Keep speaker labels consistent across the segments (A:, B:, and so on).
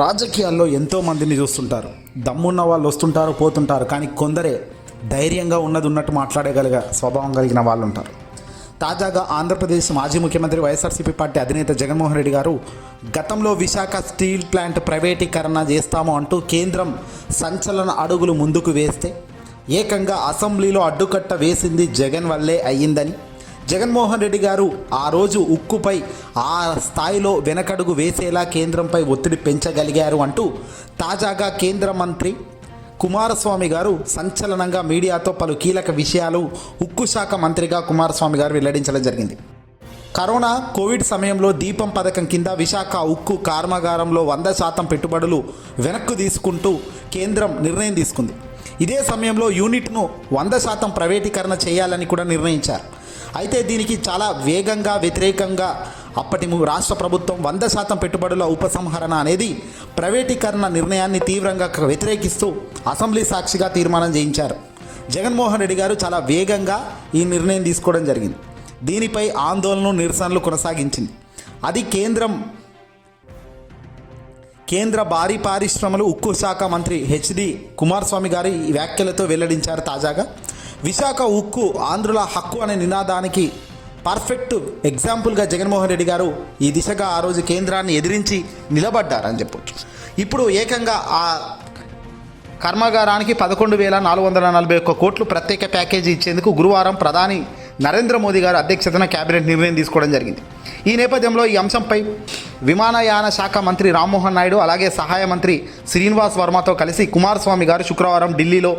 A: రాజకీయాల్లో ఎంతో మందిని చూస్తుంటారు. దమ్మున్న వాళ్ళు వస్తుంటారు పోతుంటారు కానీ కొందరే ధైర్యంగా ఉన్నది ఉన్నట్టు మాట్లాడగలిగే స్వభావం కలిగిన వాళ్ళు ఉంటారు తాజాగా ఆంధ్రప్రదేశ్ మాజీ ముఖ్యమంత్రి వైఎస్ఆర్సీపీ పార్టీ అధినేత జగన్మోహన్ రెడ్డి గారు గతంలో విశాఖ స్టీల్ ప్లాంట్ ప్రైవేటీకరణ చేస్తాము అంటూ కేంద్రం సంచలన అడుగులు ముందుకు వేస్తే ఏకంగా అసెంబ్లీలో అడ్డుకట్ట వేసింది జగన్ వల్లే అయ్యిందని జగన్మోహన్ రెడ్డి గారు ఆ రోజు ఉక్కుపై ఆ స్థాయిలో వెనకడుగు వేసేలా కేంద్రంపై ఒత్తిడి పెంచగలిగారు అంటూ తాజాగా కేంద్ర మంత్రి కుమారస్వామి గారు సంచలనంగా మీడియాతో పలు కీలక విషయాలు ఉక్కు శాఖ మంత్రిగా కుమారస్వామి గారు వెల్లడించడం జరిగింది. కరోనా కోవిడ్ సమయంలో దీపం పథకం కింద విశాఖ ఉక్కు కర్మాగారంలో వంద శాతం పెట్టుబడులు వెనక్కు తీసుకుంటూ కేంద్రం నిర్ణయం తీసుకుంది. ఇదే సమయంలో యూనిట్ను వంద శాతం ప్రైవేటీకరణ చేయాలని కూడా నిర్ణయించారు. అయితే దీనికి చాలా వేగంగా వ్యతిరేకంగా అప్పటి రాష్ట్ర ప్రభుత్వం వంద శాతం పెట్టుబడుల ఉపసంహరణ అనేది ప్రైవేటీకరణ నిర్ణయాన్ని తీవ్రంగా వ్యతిరేకిస్తూ అసెంబ్లీ సాక్షిగా తీర్మానం చేయించారు. జగన్మోహన్ రెడ్డి గారు చాలా వేగంగా ఈ నిర్ణయం తీసుకోవడం జరిగింది. దీనిపై ఆందోళనలు నిరసనలు కొనసాగించింది. అది కేంద్రం కేంద్ర భారీ పారిశ్రమలు ఉక్కు శాఖ మంత్రి హెచ్డి కుమారస్వామి గారి ఈ వ్యాఖ్యలతో వెల్లడించారు తాజాగా. విశాఖ ఉక్కు ఆంధ్రుల హక్కు అనే నినాదానికి పర్ఫెక్ట్ ఎగ్జాంపుల్గా జగన్మోహన్ రెడ్డి గారు ఈ దిశగా ఆ రోజు కేంద్రాన్ని ఎదిరించి నిలబడ్డారని చెప్పొచ్చు. ఇప్పుడు ఏకంగా ఆ కర్మాగారానికి పదకొండు వేల నాలుగు వందల నలభై ఒక్క కోట్లు ప్రత్యేక ప్యాకేజీ ఇచ్చేందుకు గురువారం ప్రధాని నరేంద్ర మోదీ గారు అధ్యక్షతన కేబినెట్ నిర్ణయం తీసుకోవడం జరిగింది. ఈ నేపథ్యంలో ఈ అంశంపై విమానయాన శాఖ మంత్రి రామ్మోహన్ నాయుడు అలాగే సహాయ మంత్రి శ్రీనివాస్ వర్మతో కలిసి కుమారస్వామి గారు శుక్రవారం ఢిల్లీలో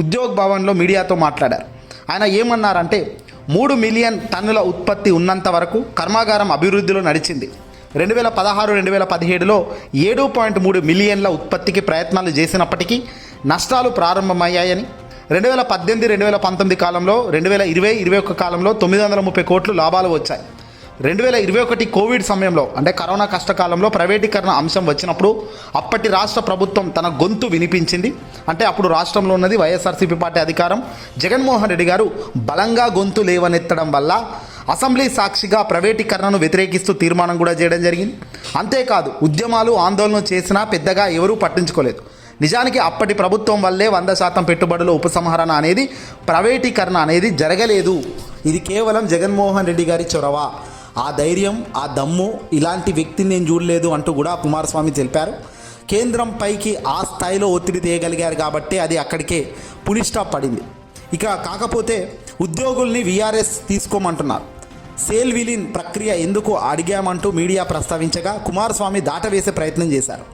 A: ఉద్యోగ్ భవన్లో మీడియాతో మాట్లాడారు. ఆయన ఏమన్నారంటే మూడు మిలియన్ టన్నుల ఉత్పత్తి ఉన్నంత వరకు కర్మాగారం అభివృద్ధిలో నడిచింది. రెండు వేల పదహారు రెండు వేల పదిహేడులో ఏడు పాయింట్ మూడు మిలియన్ల ఉత్పత్తికి ప్రయత్నాలు చేసినప్పటికీ నష్టాలు ప్రారంభమయ్యాయని రెండు వేల పద్దెనిమిది రెండు వేల పంతొమ్మిది కాలంలో రెండు వేల ఇరవై ఇరవై ఒక్క కాలంలో తొమ్మిది వందల ముప్పై కోట్లు లాభాలు వచ్చాయి. రెండు వేల ఇరవై ఒకటి కోవిడ్ సమయంలో అంటే కరోనా కష్టకాలంలో ప్రైవేటీకరణ అంశం వచ్చినప్పుడు అప్పటి రాష్ట్ర ప్రభుత్వం తన గొంతు వినిపించింది. అంటే అప్పుడు రాష్ట్రంలో ఉన్నది వైఎస్ఆర్సీపీ పార్టీ అధికారం. జగన్మోహన్ రెడ్డి గారు బలంగా గొంతు లేవనెత్తడం వల్ల అసెంబ్లీ సాక్షిగా ప్రైవేటీకరణను వ్యతిరేకిస్తూ తీర్మానం కూడా చేయడం జరిగింది. అంతేకాదు ఉద్యమాలు ఆందోళన చేసినా పెద్దగా ఎవరూ పట్టించుకోలేదు. నిజానికి అప్పటి ప్రభుత్వం వల్లే వంద శాతం పెట్టుబడుల ఉపసంహరణ అనేది ప్రైవేటీకరణ అనేది జరగలేదు. ఇది కేవలం జగన్మోహన్ రెడ్డి గారి చొరవ. ఆ ధైర్యం ఆ దమ్ము ఇలాంటి వ్యక్తిని నేను చూడలేదు అంటూ కూడా కుమారస్వామి తెలిపారు. కేంద్రం పైకి ఆ స్థాయిలో ఒత్తిడి తీయగలిగారు కాబట్టి అది అక్కడికే పులి స్టాప్ పడింది. ఇక కాకపోతే ఉద్యోగుల్ని విఆర్ఎస్ తీసుకోమంటున్నారు. సేల్ విలీన్ ప్రక్రియ ఎందుకు అడిగామంటూ మీడియా ప్రస్తావించగా కుమారస్వామి దాటవేసే ప్రయత్నం చేశారు.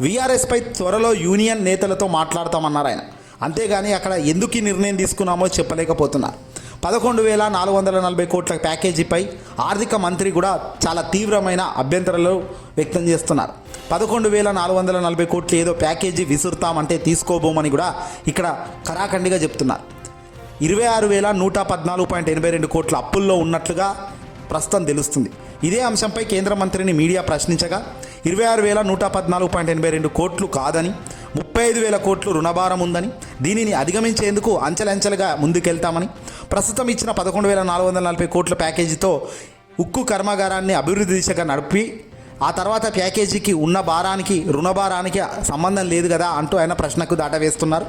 A: వీఆర్ఎస్పై త్వరలో యూనియన్ నేతలతో మాట్లాడతామన్నారు ఆయన. అంతేగాని అక్కడ ఎందుకు ఈ నిర్ణయం తీసుకున్నామో చెప్పలేకపోతున్నారు. పదకొండు వేల నాలుగు వందల నలభై కోట్ల ప్యాకేజీపై ఆర్థిక మంత్రి కూడా చాలా తీవ్రమైన అభ్యంతరాలు వ్యక్తం చేస్తున్నారు. పదకొండు వేల నాలుగు వందల నలభై కోట్లు ఏదో ప్యాకేజీ విసురుతామంటే తీసుకోబోమని కూడా ఇక్కడ కరాఖండిగా చెప్తున్నారు. ఇరవై ఆరు వేల నూట పద్నాలుగు పాయింట్ ఎనభై రెండు కోట్ల అప్పుల్లో ఉన్నట్లుగా ప్రస్తుతం తెలుస్తుంది. ఇదే అంశంపై కేంద్ర మంత్రిని మీడియా ప్రశ్నించగా ఇరవై ఆరు వేల నూట పద్నాలుగు పాయింట్ ఎనభై రెండు కోట్లు కాదని ముప్పై ఐదు వేల కోట్లు రుణభారం ఉందని దీనిని అధిగమించేందుకు అంచెలంచెలుగా ముందుకెళ్తామని ప్రస్తుతం ఇచ్చిన పదకొండు వేల నాలుగు వందల నలభై కోట్ల ప్యాకేజీతో ఉక్కు కర్మాగారాన్ని అభివృద్ధి దిశగా నడిపి ఆ తర్వాత ప్యాకేజీకి ఉన్న భారానికి రుణ భారానికి సంబంధం లేదు కదా అంటూ ఆయన ప్రశ్నకు దాట వేస్తున్నారు.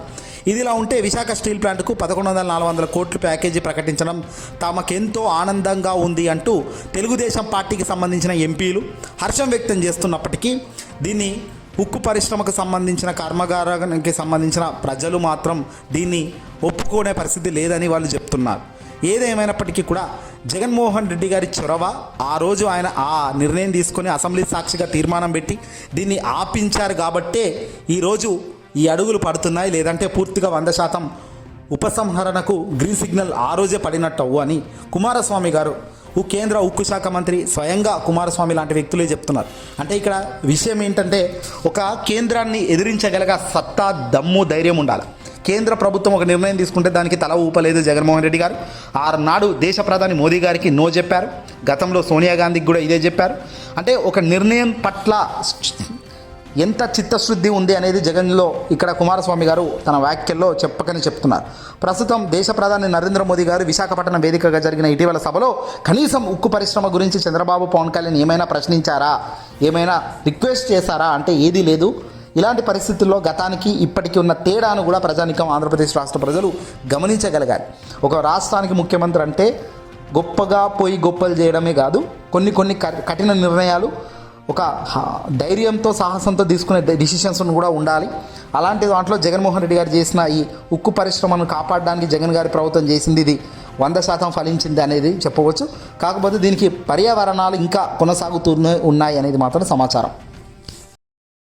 A: ఇదిలా ఉంటే విశాఖ స్టీల్ ప్లాంట్కు పదకొండు వందల నాలుగు వందల కోట్లు ప్యాకేజీ ప్రకటించడం తమకెంతో ఆనందంగా ఉంది అంటూ తెలుగుదేశం పార్టీకి సంబంధించిన ఎంపీలు హర్షం వ్యక్తం చేస్తున్నప్పటికీ దీన్ని ఉక్కు పరిశ్రమకు సంబంధించిన కర్మాగారానికి సంబంధించిన ప్రజలు మాత్రం దీన్ని ఒప్పుకునే పరిస్థితి లేదని వాళ్ళు చెప్తున్నారు. ఏదేమైనప్పటికీ కూడా జగన్మోహన్ రెడ్డి గారి చొరవ ఆ రోజు ఆయన ఆ నిర్ణయం తీసుకొని అసెంబ్లీ సాక్షిగా తీర్మానం పెట్టి దీన్ని ఆపించారు కాబట్టే ఈరోజు ఈ అడుగులు పడుతున్నాయి. లేదంటే పూర్తిగా వంద శాతం ఉపసంహరణకు గ్రీన్ సిగ్నల్ ఆ రోజే పడినట్టవు అని కుమారస్వామి గారు కేంద్ర ఉక్కు శాఖ మంత్రి స్వయంగా కుమారస్వామి లాంటి వ్యక్తులే చెప్తున్నారు. అంటే ఇక్కడ విషయం ఏంటంటే ఒక కేంద్రాన్ని ఎదిరించగలగ సత్తా దమ్ము ధైర్యం ఉండాలి. కేంద్ర ప్రభుత్వం ఒక నిర్ణయం తీసుకుంటే దానికి తల ఊపలేదు జగన్మోహన్ రెడ్డి గారు. ఆనాడు దేశ ప్రధాని మోదీ గారికి నో చెప్పారు. గతంలో సోనియా గాంధీకి కూడా ఇదే చెప్పారు. అంటే ఒక నిర్ణయం పట్ల ఎంత చిత్తశుద్ధి ఉంది అనేది జగన్లో ఇక్కడ కుమారస్వామి గారు తన వ్యాఖ్యల్లో చెప్పకని చెప్తున్నారు. ప్రస్తుతం దేశ ప్రధాని నరేంద్ర మోదీ గారు విశాఖపట్నం వేదికగా జరిగిన ఇటీవల సభలో కనీసం ఉక్కు పరిశ్రమ గురించి చంద్రబాబు పవన్ కళ్యాణ్ ఏమైనా ప్రశ్నించారా? ఏమైనా రిక్వెస్ట్ చేశారా? అంటే ఏదీ లేదు. ఇలాంటి పరిస్థితుల్లో గతానికి ఇప్పటికీ ఉన్న తేడాను కూడా ప్రజానికం ఆంధ్రప్రదేశ్ రాష్ట్ర ప్రజలు గమనించగలగాలి. ఒక రాష్ట్రానికి ముఖ్యమంత్రి అంటే గొప్పగా పోయి గొప్పలు చేయడమే కాదు కొన్ని కొన్ని క- కఠిన నిర్ణయాలు ఒక ధైర్యంతో సాహసంతో తీసుకునే డిసిషన్స్ కూడా ఉండాలి. అలాంటి దాంట్లో జగన్మోహన్ రెడ్డి గారు చేసిన ఈ ఉక్కు పరిశ్రమను కాపాడడానికి జగన్ గారి ప్రభుత్వం చేసింది ఇది వంద శాతం ఫలించింది అనేది చెప్పవచ్చు. కాకపోతే దీనికి పర్యావరణాలు ఇంకా కొనసాగుతూనే ఉన్నాయి అనేది మాత్రం సమాచారం.